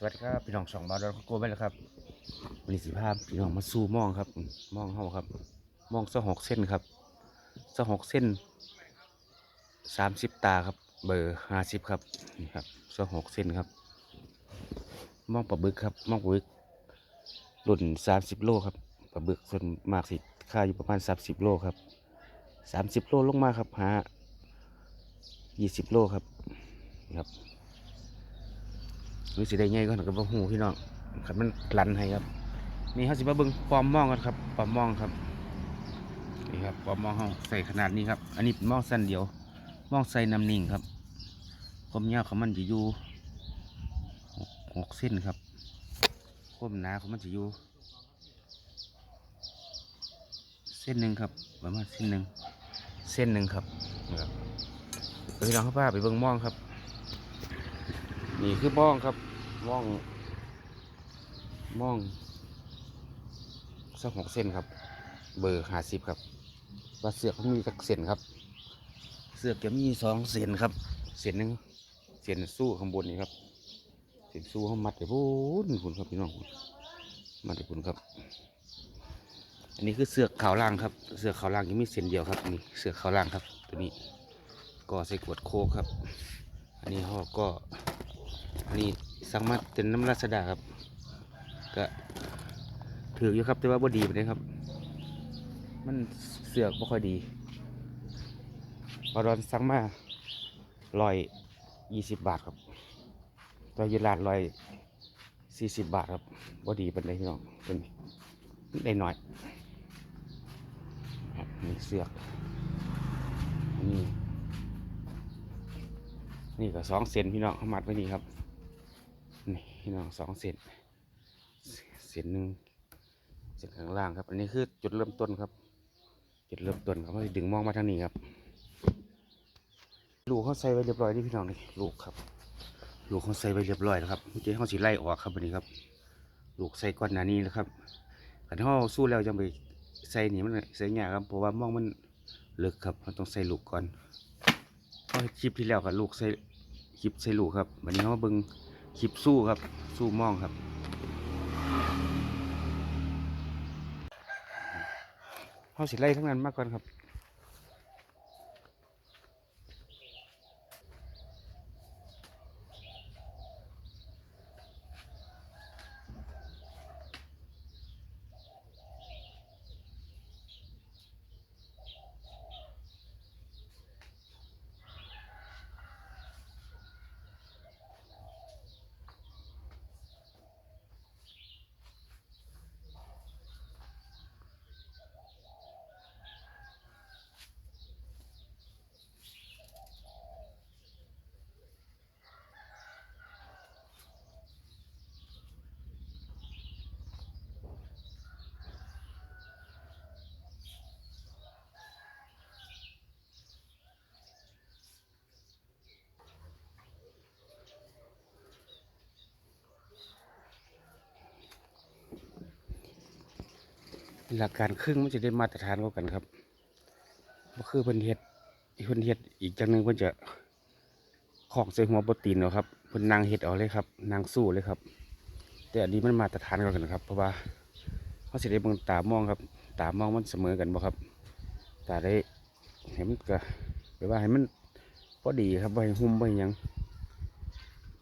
สวัสดีครับพี่น้องสองบาทเราโกไปแล้วครับวันนี้สิภาพพี่น้องมาสู้มองครับมองเฮาครับ มองสะหกเส้นครับสะหกเส้นสามสิบตาครับ เบอร์ห้าสิบครับนี่ครับสะหกเส้นครับ มองปลาบึกครับมองปลาบึกรุ่นสามสิบโลครับปลาบึกส่วนมากสิค่าอยู่ประมาณสามสิบโลครับสามสิบโลลงมาครับหายี่สิบโลครับนี่ครับ รู้สิได้ไงก็หนักกับว่าหูพี่น้องครับมันลันให้ครับนี่เขาสิมาเบิ่งปอมมองกันครับปอมมองครับนี่ครับปอมมองเขาใส่ขนาดนี้ครับ อันนี้เป็นมองสั้นเดียว มองใส่น้ำนิ่งครับความยาวของมันจะอยู่หกเส้นครับความหนาของมันจะอยู่เส้นหนึ่งครับประมาณเส้นหนึ่งเส้นหนึ่งครับนะครับเดี๋ยวพี่น้องเข้าป้าไปเบิ่งมองครับ นี่คือม่องครับม่องม่องสักหกเส้นครับ เบอร์ห้าสิบครับว่าเสือกเขามีสักเส้นครับ เสือกจะมีสองเส้นครับ เส้นหนึ่งเส้นสู้ข้างบนนี่ครับเส้นสู้เขามัดไปพูนคุณครับพี่น้องมัดไปคุณครับ อันนี้คือเสือกขาวล่างครับ เสือกขาวล่างยังมีเส้นเดียวครับนี่เสือกขาวล่างครับ ตัวนี้ก็ใส่ขวดโค้กครับ อันนี้เขาก็ อันนี้สั่งมาเป็นน้ำราสดาครับ ก็ถืออยู่ครับแต่ว่าบ่ดีไปเลยครับ มันเสือกบ่ค่อยดีพอรอนสั่งมาร้อยยี่สิบบาทครับตัวยีราดร้อยสี่สิบบาทครับบ่ดีเป็นไรพี่น้องเป็นได้หน่อยครับนี่เสือกนี่นี่ก็สองเซนพี่น้องเขามัดไว้นี่ครับ พี่น้องสองเส้นเส้นหนึ่งเส้นข้างล่างครับ อันนี้คือจุดเริ่มต้นครับ จุดเริ่มต้นครับเขาดึงมองมาทางนี้ครับ ลูกเขาใส่ไว้เรียบร้อยนี่พี่น้องนี่ลูกครับ ลูกเขาใส่ไว้เรียบร้อยแล้วครับเมื่อกี้เขาสีไล่ออกครับวันนี้ครับ ลูกใส่ก้อนหนานี้นะครับขันเขาสู้แล้วจังไปใส่หนี่มันใส่หยากครับเพราะว่ามองมันเลึกครับเราต้องใส่ลูกก่อนเพราะคลิปที่แล้วกับลูกใส่คลิปใส่ลูกครับวันนี้เขาเบิ่ง คลิปสู้ครับ สู้มองครับ เขาสิไล่ทั้งนั้นมากก่อนครับ หลักการครึ่งมันจะได้มาตรฐานกว่ากันครับก็คือเพิ่นเฮ็ดอีกเพิ่นเฮ็ดอีกจังหนึ่งเพิ่นจะของใส่หัวโปรตีนเนาะครับเพิ่นนางเฮ็ดเอาเลยครับนางสู้เลยครับ แต่อันนี้มันมาตรฐานกว่ากันครับ เพราะว่าเขาสิได้เบิ่งตามองครับ ตามองมันเสมอกันบ่ครับตาได้เห็นมันก็แปลว่าให้มันพอดีครับให้หุ้มให้หยัง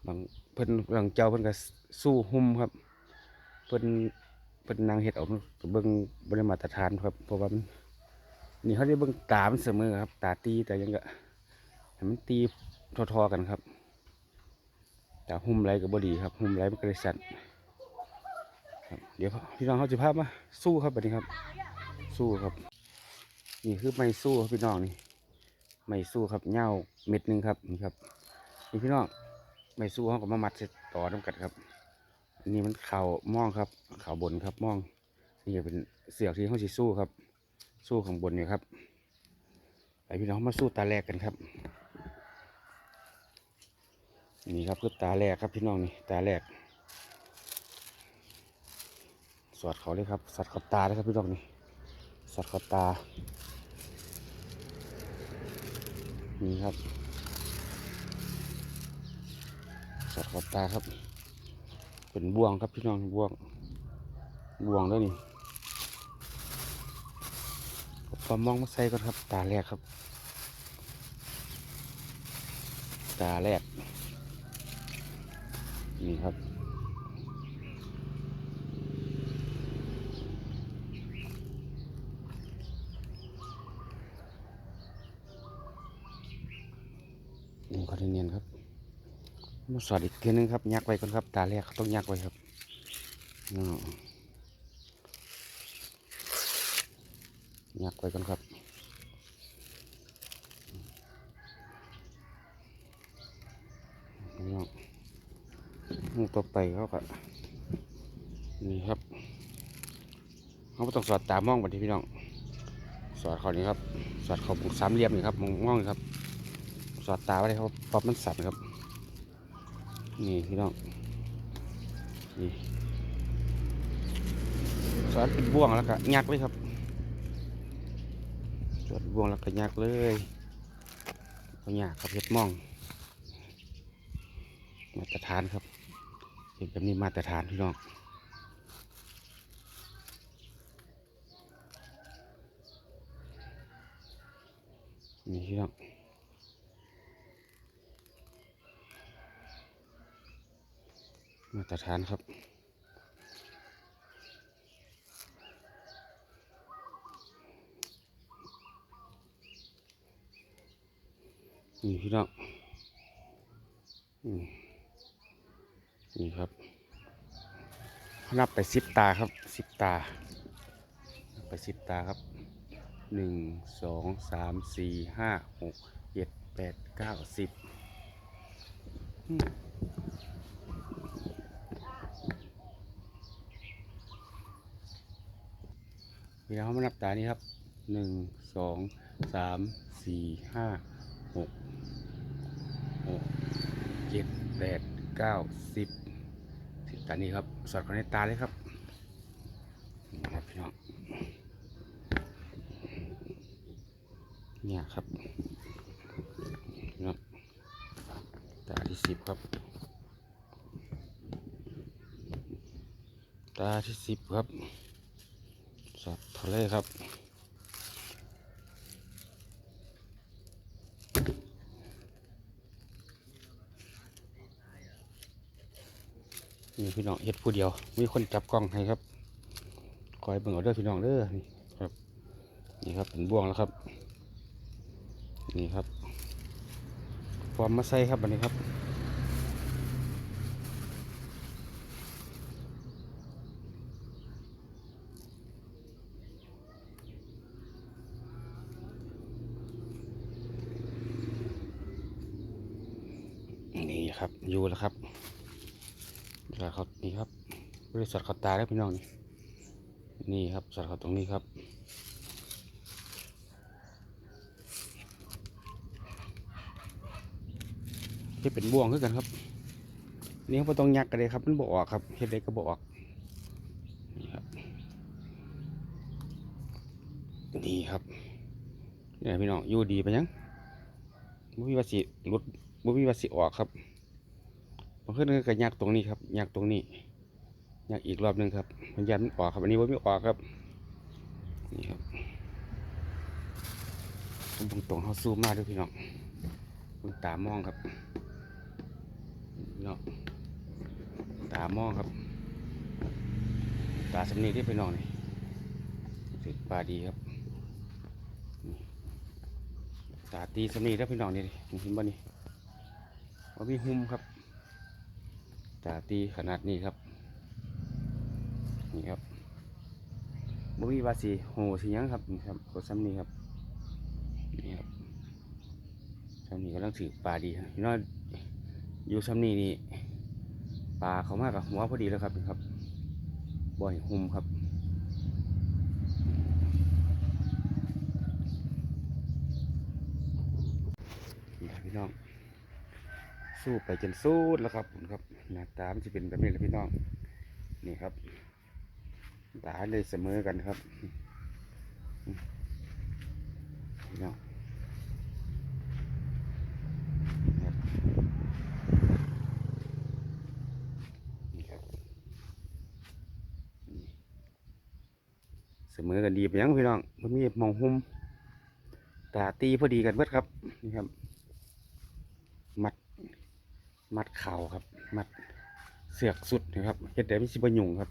บางเพิ่นบางเจ้าเพิ่นก็สู้หุ้มครับ เพิ่น เพิ่นนางเฮ็ดเอกเบิ่งบ่ได้มาตรฐานครับเพราะว่ามันนี่เขาได้เบิ่งตามันเสมอครับ ตาตีแต่ยังก็ให้มันตีทอๆกันครับ แต่หุ้มไรก็บ่ดีครับ หุ้มไรมันก็เลยสั่นเดี๋ยวพี่น้องเขาจะพาพมาสู้ครับแบัดนี้ครับ สู้ครับ นี่คือไม้สู้ครับพี่น้องนี่ไม้สู้ครับเงาเม็ดหนึ่งครับนี่ครับนี่พี่น้องไม้สู้เขาก็มามัดเสร็จต่อน้ำกัดครับ อันนี้มันเข่าม่องครับ เข่าบนครับม่องนี่เป็นเสือกที่เขาสิสู้ครับ สู้ข้างบนเนี่ยครับไปพี่น้องมาสู้ตาแรกกันครับ นี่ครับคือตาแรกครับพี่น้องนี่ตาแรก สอดเขาเลยครับสอดเขาตาเลยครับพี่น้องนี่สอดเขาตา นี่ครับสอดเขาตาครับ เป็นบ่วงครับพี่น้องบ่วงบ่วงแล้วนี่เอาปลามองมาใส่ก่อนครับ ตาแรกครับ ตาแรกนี่ครับนี่ก็เนียนครับ มาสอดอีกทีนึงครับยักไว้ก่อนครับ ตาแรกต้องยักไว้ครับอืมยักไว้ก่อนครับนี่เนาะนี่ต่อไปเขาก็นี่ครับเขาต้องสอดตามองบัดนี้พี่น้อง สอดเขานี่ครับ สอดเขาบุกสามเหลี่ยมนี่ครับมองมองครับ สอดตาไว้เลยครับเพราะมันสั่นครับ นี่พี่น้อง นี่สอดเป็นบ่วงแล้วก็ยักเลยครับสอดบ่วงแล้วก็ยักเลยก็ยักครับเห็ดมอง มาตรฐานครับเห็นแบบนี้มาตรฐานพี่น้องนี่พี่น้อง มาตรฐานครับนี่พี่น้องนี่ครับนับไปสิบตาครับสิบตาไปสิบตาครับหนึ่งสองสามสี่ห้าหกเจ็ดแปดเก้าสิบอืมเดี๋ยวเรามานับตานี้ครับหนึ่งสองสามสี่ห้าหกหกเจ็ดแปดเก้าสิบสิบตานี้ครับสอดเข้าในตาเลยครับนะครับพี่น้องเนี่ยครับน้องตาที่สิบครับ ตาที่สิบครับ ทะเลครับ นี่พี่น้องเฮ็ดผู้เดียว มีคนจับกล้องให้ครับ คอยเบิ่งเอาเด้อพี่น้องเด้อนี่ครับ นี่ครับเป็นบ่วงแล้วครับ นี่ครับพร้อมมาใส่ครับอันนี้ครับ นี่ครับอยู่แล้วครับ แล้วเขานี่ครับ บริษัทเขาตาแล้วพี่น้องนี่นี่ครับสัตว์เขาตรงนี้ครับที่เป็นบ่วงคือกันครับนี่เขาต้องยักกันเลยครับมันบออกครับเฮ็ดได้ก็บออกนี่ครับนี่ครับนี่พี่น้องอยู่ดีไปยังบ่มีว่าสิหลุดบ่มีว่าสิออกครับ บางคืนก็ยักตรงนี้ครับยักตรงนี้ยักอีกรอบหนึ่งครับมันยันมันออกครับอันนี้ว่าไม่ออกครับนี่ครับตรงตรงเขาซูมมาด้วยพี่น้องคุณตามองครับพี่น้องตามองครับ ตาสำนีที่พี่น้องนี่ถือปลาดีครับตาตีสำนีแล้วพี่น้องนี่ดิเห็นบ่นี่ว่ามีหุ้มครับ ตาตีขนาดนี้ครับ นี่ครับบ่มีวาสีโหสิยังครับนี่ครับกดซ้ำนี้ครับนี่ครับซ้ำนี้กำลังถือปลาดีครับน้องอยู่ซ้ำนี้นี่ปลาเขามากกับหัวพอดีแล้วครับครับบ่อยหุ่มครับนี่ครับพี่น้อง สู้ไปจนสู้แล้วครับผมครับหน้าตามัจะเป็นแบบนี้แหละพี่น้อง นี่ครับตาเลยเสมอกันครับพี่น้องเสมอกันดีไปยังพี่น้องมันมีมองหุ้มตาตีพอดีกันเพื่อครับ นี่ครับ มัดเข่าครับ มัดเสือกสุดนะครับเฮ็ดได้ไม่สิบหยุ่งครับ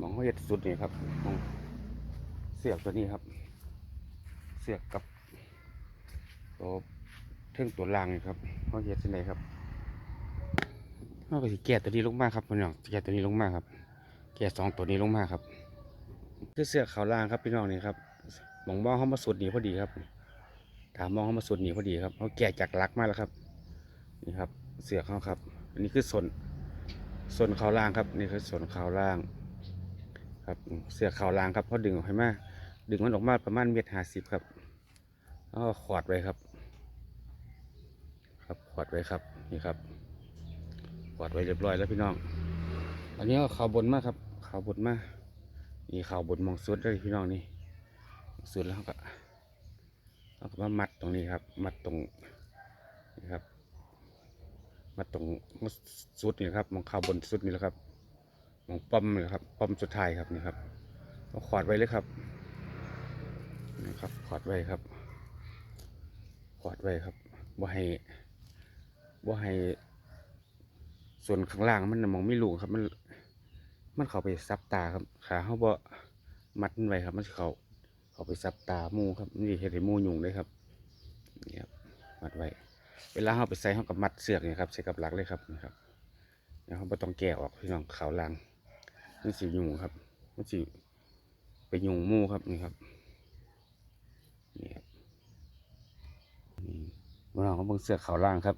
มองเขาเฮ็ดสุดนี่ครับมองเสือกตัวนี้ครับ เสือกกับตัวเท่งตัวล่างนี่ครับเขาเฮ็ดที่ไหนครับเขาก็สิแก้ตัวนี้ลงมาครับพี่น้องแก้ตัวนี้ลงมาครับ แก้สองตัวนี้ลงมาครับคือเสือกเขาล่างครับพี่น้องนี่ครับมองมองเขามาสุดหนีพอดีครับถามมองเขามาสุดหนีพอดีครับเขาแก่จากลักมาแล้วครับนี่ครับ เสือกเขาครับ อันนี้คือส่วนส่วนเขาล่างครับ นี่คือส่วนเขาล่าง ครับเสือกเขาล่างครับเขาดึงออกให้มาดึงมันออกมาประมาณเมตรห้าสิบครับแล้วขวดไว้ครับ ครับขวดไว้ครับนี่ครับขวดไว้เรียบร้อยแล้วพี่น้อง อันนี้ก็เขาบนมากครับเขาบนมากนี่เขาบนมองสุดเลยพี่น้องนี่สุดแล้วก็เขาก็มามัดตรงนี้ครับ มัดตรง มัดตรงสุดนี่ครับมองเขาวบนสุดนี่แหละครับมองป้อมนี่ครับป้อมสุดท้ายครับนี่ครับเอาขวาดไว้เลยครับนี่ครับขวาดไว้ครับขวาดไว้ครับบ่ให้บ่ให้ ส่วนข้างล่างมันมองไม่ลูกครับ มันมันเข้าไปซับตาครับขาเขาบ่มัดไว้ครับ มันเขาเขาไปซับตามูครับนี่เห็ดให้หมูยุงเลยครับนี่ครับมัดไว้ เวลาเขาไปใส่เขากับมัดเสือกนี่ครับใส่กับหลักเลยครับนี่ครับแล้วเขาไม่ต้องแกะออกพี่น้องขาวลางมันสิยุงครับมันสิไปยุงมูครับนี่ครับนี่ครับนี่พี่น้องเขาเบิ่งเสือกขาวล่างครับ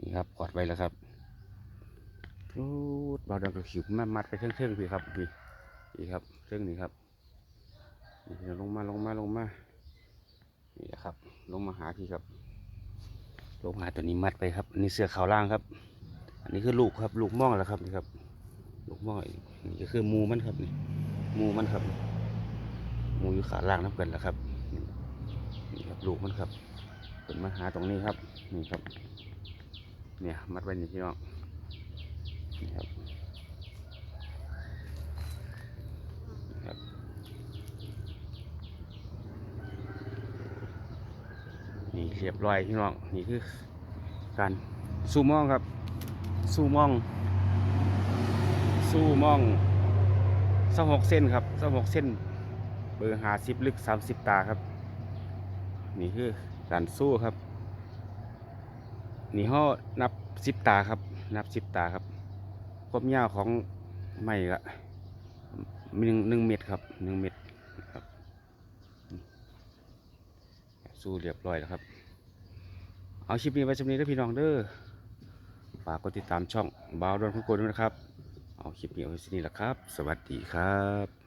นี่ครับกอดไว้แล้วครับรูดเบาดังกับขิวมามัดไปเครื่องเครื่องๆพี่ครับพี่นี่ครับเครื่องนี้ครับนี่ลงมาลงมาลงมานี่นะครับ ลงมาหาพี่ครับ ลงมาตัวนี้มัดไปครับอันนี้เสือขาวล่างครับ อันนี้คือลูกครับลูกม่องแล้วครับนี่ครับ ลูกม่องนี่ก็คือมูมันครับนี่มูมันครับ มูอยู่ขาล่างน้ำกันแล้วครับนี่ครับลูกมันครับเป็นมาหาตรงนี้ครับนี่ครับ เนี่ยมัดไว้นี่พี่น้องนี่ครับนี่ครับ นี่ เรียบร้อยพี่น้องนี่คือการสู้มองครับ สู้มอง สู้มองสหกเส้นครับสหกเส้น เบอร์หาสิบลึกสามสิบตาครับ นี่คือการสู้ครับ นี่ห่อนับสิบตาครับ นับสิบตาครับความยาวของไม้ก็หนึ่งหนึ่งเมตรครับหนึ่งเมตรครับ สู้เรียบร้อยแล้วครับ เอาคลิปนี้ไว้ชมนี้แล้วพี่น้องเด้อฝากกดติดตามช่องบาวดอนคุณโกด้วยนะครับ เอาคลิปนี้ไว้ชมนี้แหละครับ สวัสดีครับ